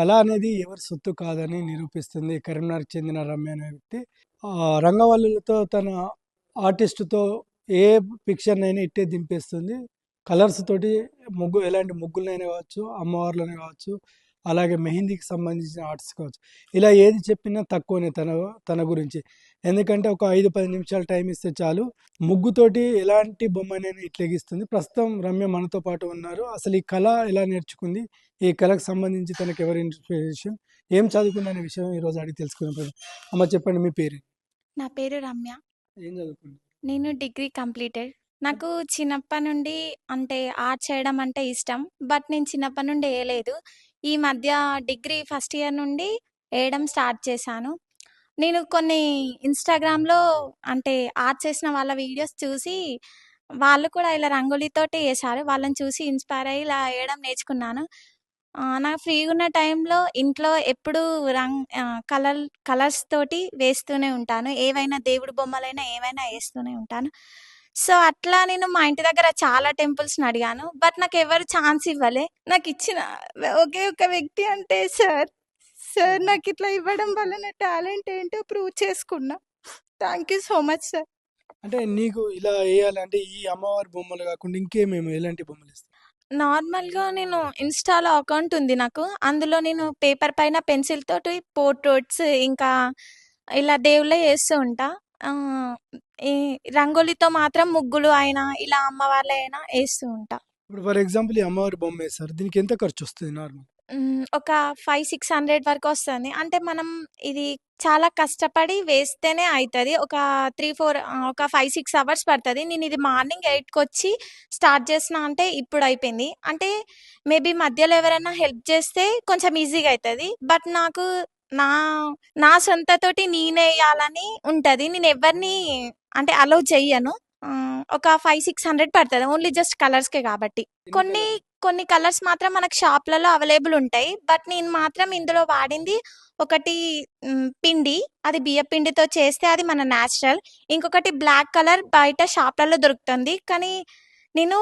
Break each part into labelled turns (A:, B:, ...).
A: కళ అనేది ఎవరి సొత్తు కాదని నిరూపిస్తుంది. కరీంనగర్కి చెందిన రమ్య అనే వ్యక్తి. రంగవల్లులతో తన ఆర్టిస్ట్తో ఏ పిక్చర్నైనా ఇట్టే దింపేస్తుంది. కలర్స్ తోటి ముగ్గు ఎలాంటి ముగ్గులనైనా కావచ్చు అమ్మవార్లనే కావచ్చు అలాగే మెహందీకి సంబంధించిన ఆర్ట్స్ కావచ్చు. ఇలా ఏది చెప్పినా తక్కువనే తన తన గురించి. ఎందుకంటే ఒక ఐదు పది నిమిషాలు టైం ఇస్తే చాలు. ముగ్గుతోటి ఎలాంటి బొమ్మనైనా ఇట్లా గీస్తుంది ప్రస్తుతం రమ్య మనతో పాటు ఉన్నారు. అసలు ఈ కళ ఎలా నేర్చుకుంది? ఈ కళకు సంబంధించి తనకు ఎవరి ఇన్స్పిరేషన్? ఏం చదువుకుంది అనే విషయం ఈరోజు అడిగి తెలుసుకునే ప్రయత్నం. అమ్మ చెప్పండి మీ పేరు?
B: నా పేరు రమ్య.
A: ఏం చదువుకుంది
B: నేను డిగ్రీ కంప్లీటెడ్. నాకు చిన్నప్పటి నుండి అంటే ఆర్ట్ చేయడం అంటే ఇష్టం. బట్ నేను చిన్నప్పటి నుండి వేయలేదు. ఈ మధ్య డిగ్రీ ఫస్ట్ ఇయర్ నుండి వేయడం స్టార్ట్ చేశాను. నేను కొన్ని ఇన్స్టాగ్రామ్లో అంటే ఆర్ట్ చేసిన వాళ్ళ వీడియోస్ చూసి వాళ్ళు కూడా ఇలా రంగోలీతోటి వేశారు వాళ్ళని చూసి ఇన్స్పైర్ అయ్యి ఇలా వేయడం నేర్చుకున్నాను. నాకు ఫ్రీగా ఉన్న టైంలో ఇంట్లో ఎప్పుడు రంగ్ కలర్ కలర్స్ తోటి వేస్తూనే ఉంటాను. ఏవైనా దేవుడు బొమ్మలైనా ఏవైనా వేస్తూనే ఉంటాను. సో అట్లా నేను మా ఇంటి దగ్గర చాలా టెంపుల్స్ని అడిగాను. బట్ నాకు ఎవరు ఛాన్స్ ఇవ్వలే. నాకు ఇచ్చిన ఒకే ఒక వ్యక్తి అంటే సార్ సార్ నాకు ఇట్లా ఇవ్వడం వల్ల నా టాలెంట్ ఏంటో ప్రూవ్ చేసుకున్నా. Thank you so much sir.
A: అంటే నీకు ఇలా వేయాలంటే ఈ అమ్మవారి బొమ్మలు కాకుండా ఇంకేమేమి ఎలాంటి బొమ్మలు ఇస్తాయి
B: నార్మల్గా నేను ఇన్స్టాలో అకౌంట్ ఉంది నాకు. అందులో నేను పేపర్ పైన పెన్సిల్ తోటి పోర్ట్రేట్స్ ఇంకా ఇలా దేవుళ్ళే వేస్తూ ఉంటా. ఆ, ఈ రంగోలీతో మాత్రం ముగ్గులు అయినా ఇలా అమ్మవార్లు అయినా వేస్తూ ఉంటా.
A: ఇప్పుడు ఫర్ ఎగ్జాంపుల్ ఈ అమ్మవారి బొమ్మ వేస్తారు దీనికి ఎంత ఖర్చు వస్తుంది నార్మల్?
B: ఒక ఫైవ్ సిక్స్ హండ్రెడ్ వరకు వస్తుంది. అంటే మనం ఇది చాలా కష్టపడి వేస్తేనే అవుతుంది ఒక త్రీ ఫోర్ ఒక ఫైవ్ సిక్స్ అవర్స్ పడుతుంది. నేను ఇది మార్నింగ్ ఎయిట్కి వచ్చి స్టార్ట్ చేసిన అంటే ఇప్పుడు అయిపోయింది. అంటే మేబీ మధ్యలో ఎవరైనా హెల్ప్ చేస్తే కొంచెం ఈజీగా అవుతుంది బట్ నాకు నా నా సొంతతోటి నేనే వేయాలని ఉంటుంది. నేను ఎవరిని అంటే అలౌ చెయ్యను. ఒక ఫైవ్ సిక్స్ హండ్రెడ్ పడుతుంది. ఓన్లీ జస్ట్ కలర్స్కే కాబట్టి. కొన్ని కొన్ని కలర్స్ మాత్రం మనకు షాప్లలో అవైలబుల్ ఉంటాయి. బట్ నేను మాత్రం ఇందులో వాడింది ఒకటి పిండి. అది బియ్య పిండితో చేస్తే అది మన న్యాచురల్ ఇంకొకటి బ్లాక్ కలర్ బయట షాప్లలో దొరుకుతుంది. కానీ నేను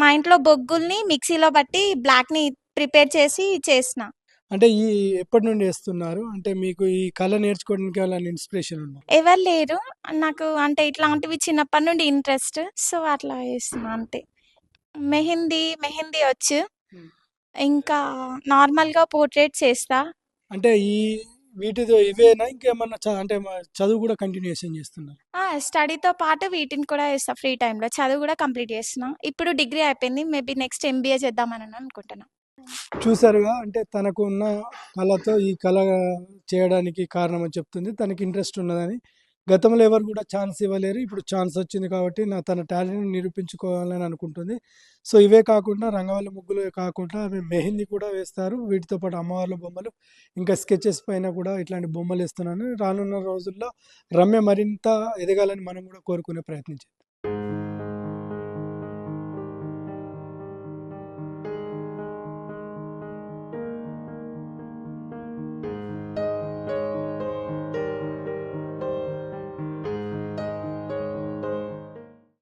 B: మా ఇంట్లో బొగ్గుల్ని మిక్సీలో బట్టి బ్లాక్ని ప్రిపేర్ చేసి చేసిన.
A: అంటే ఈ ఎప్పటి నుండి వేస్తున్నారు? అంటే మీకు ఈ కళ నేర్చుకోవడానికి వాళ్ళని ఇన్స్పిరేషన్ ఉన్నారు
B: ఎవరు లేరు. నాకు అంటే ఇట్లాంటివి చిన్నప్పటి నుండి ఇంట్రెస్ట్ సో అట్లా వేస్తున్నా అంతే. మెహందీ మెహందీ వచ్చు. ఇంకా నార్మల్గా పోర్ట్రేట్స్ వేస్తా
A: అంటే ఈ వీటితో ఇవేనా? ఇంకేమన్నా అంటే చదువు కూడా కంటిన్యూషన్ చేస్తున్నారు?
B: స్టడీతో పాటు వీటిని కూడా వేస్తా. ఫ్రీ టైంలో చదువు కూడా కంప్లీట్ చేస్తున్నా. ఇప్పుడు డిగ్రీ అయిపోయింది. మేబీ నెక్స్ట్ ఎంబీఏ చేద్దామని అనుకుంటున్నా.
A: చూసారుగా అంటే తనకు ఉన్న కళతో ఈ కళ చేయడానికి కారణం అని చెప్తుంది. తనకి ఇంట్రెస్ట్ ఉన్నదని. గతంలో ఎవరు కూడా ఛాన్స్ ఇవ్వలేరు. ఇప్పుడు ఛాన్స్ వచ్చింది కాబట్టి నా తన టాలెంట్ని నిరూపించుకోవాలని అనుకుంటుంది. సో ఇవే కాకుండా రంగవల్లి ముగ్గులు కాకుండా ఆమె మెహందీ కూడా వేస్తారు. వీటితో పాటు అమ్మవార్ల బొమ్మలు ఇంకా స్కెచెస్ పైన కూడా ఇట్లాంటి బొమ్మలు వేస్తున్నాను రానున్న రోజుల్లో రమ్య మరింత ఎదగాలని మనం కూడా కోరుకునే ప్రయత్నించాం